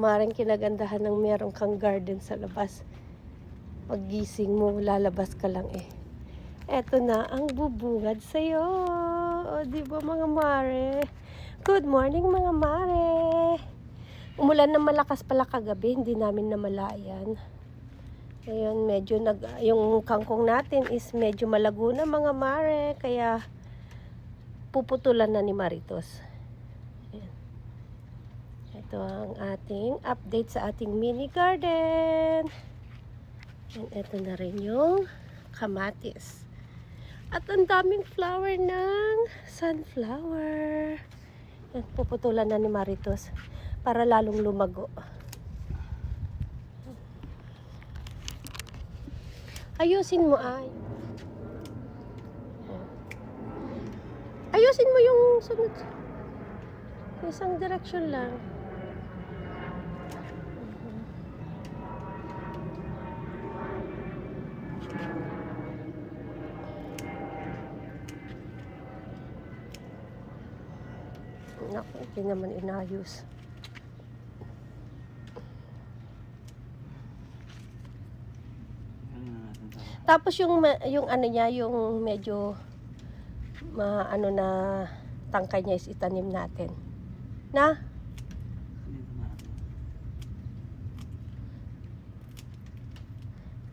Maring kinagandahan ng meron kang garden sa labas. Paggising mo, lalabas ka lang eh. Eto na ang bubungad sa'yo. O, di ba mga mare? Good morning mga mare. Umulan na malakas pala kagabi, hindi namin namalayan. Ngayon, medyo nag, yung kangkong natin is medyo malago na mga mare, kaya puputulan na ni Maritos. Ayan. Ito ang ating update sa ating mini garden. And ito na rin yung kamatis. At ang daming flower ng sunflower. Yan, puputulan na ni Maritos para lalong lumago. Ayusin mo ay. Ayusin mo yung sunod. Isang direction lang. Naku, hindi naman inayos. Ano? Tapos yung yung ano niya, yung medyo ma ano na tangkay niya is itanim natin. Na?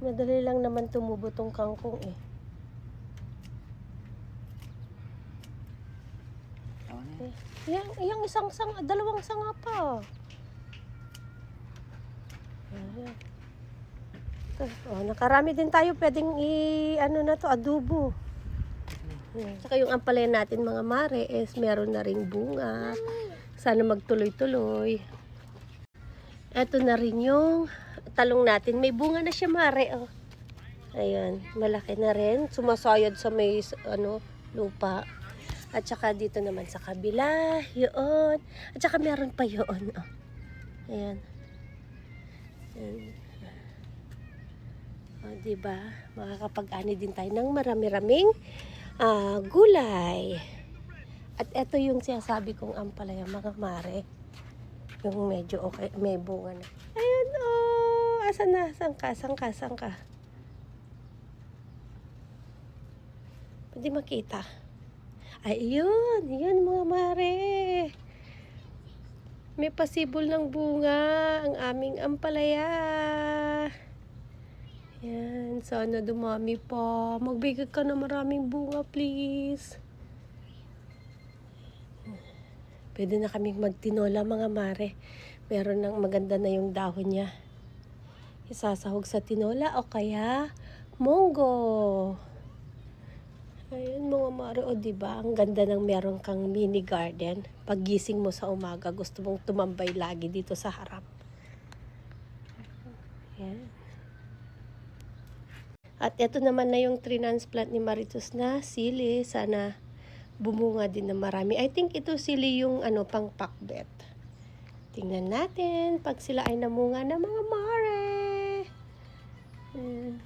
Madali lang naman tumubo tong kangkong eh. Eh. Yang, yung isang sang, dalawang sanga pa. Ayan. Oh, nakarami din tayo pwedeng i ano na to adobo. Ayan. Saka yung ampalaya natin mga mare is meron na ring bunga. Sana magtuloy-tuloy. Ito na rin yung talong natin. May bunga na siya mare oh. Ayan, malaki na rin. Sumasayad sa may ano lupa. At saka dito naman sa kabila, yun. At saka meron pa yun. Oh. Ayan. Ayan. O, diba? Makakapag-ani din tayo ng marami-raming ah, gulay. At ito yung sinasabi kong ampalaya, mga mare. Yung medyo okay, may bunga na. Ayun, oh. Asan na? Asan ka? Asan ka? Makita. Ayun, yun mga mare. May pasibol ng bunga ang aming ampalaya. Yan, sana dumami pa. Magbigay ka na maraming bunga, please. Pwede na kaming magtinola, mga mare. Meron ng maganda na yung dahon niya. Isasahog sa tinola o kaya monggo. Ayun mga mare, o diba? Ang ganda ng meron kang mini garden. Paggising mo sa umaga, gusto mong tumambay lagi dito sa harap. Yan. At ito naman na yung transplant ni Maritus na sili. Sana bumunga din na marami. I think ito sili yung ano, pang pakbet. Tingnan natin pag sila ay namunga na mga mare. Hmm.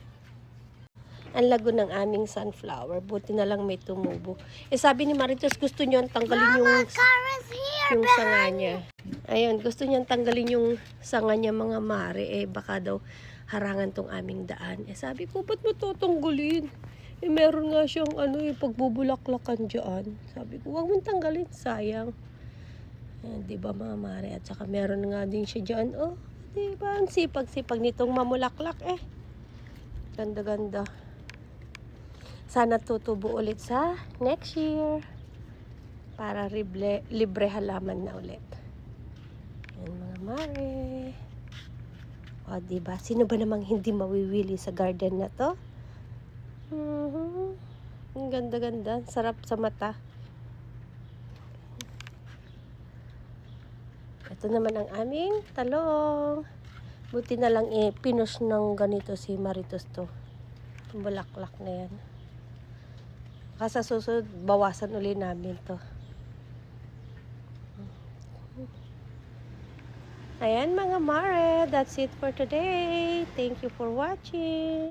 Ang lago ng aming sunflower. Buti na lang may tumubo. Eh sabi ni Maritos, gusto niyo tanggalin yung, yung sanga niya. Ayun, gusto niya tanggalin yung sanga niya mga mare. Eh baka daw harangan tong aming daan. Eh sabi ko, ba't mo tutunggalin? Eh meron nga siyang ano, eh, pagbubulaklakan dyan. Sabi ko, wag mong tanggalin, sayang. Ayan, di ba mga mare? At saka meron nga din siya dyan. Oh, di ba? Ang sipag-sipag nitong mamulaklak eh. Ganda-ganda. Sana tutubo ulit sa next year. Para libre, libre halaman na ulit. Yan mga mare. O, diba? Sino ba namang hindi mawiwili sa garden na to? Mhm. Ang ganda-ganda. Sarap sa mata. Ito naman ang aming talong. Buti na lang eh, pinush ng ganito si Maritos to. Yung bulaklak na yan. Susunod, bawasan uli namin to. Ayan mga mare, that's it for today. Thank you for watching.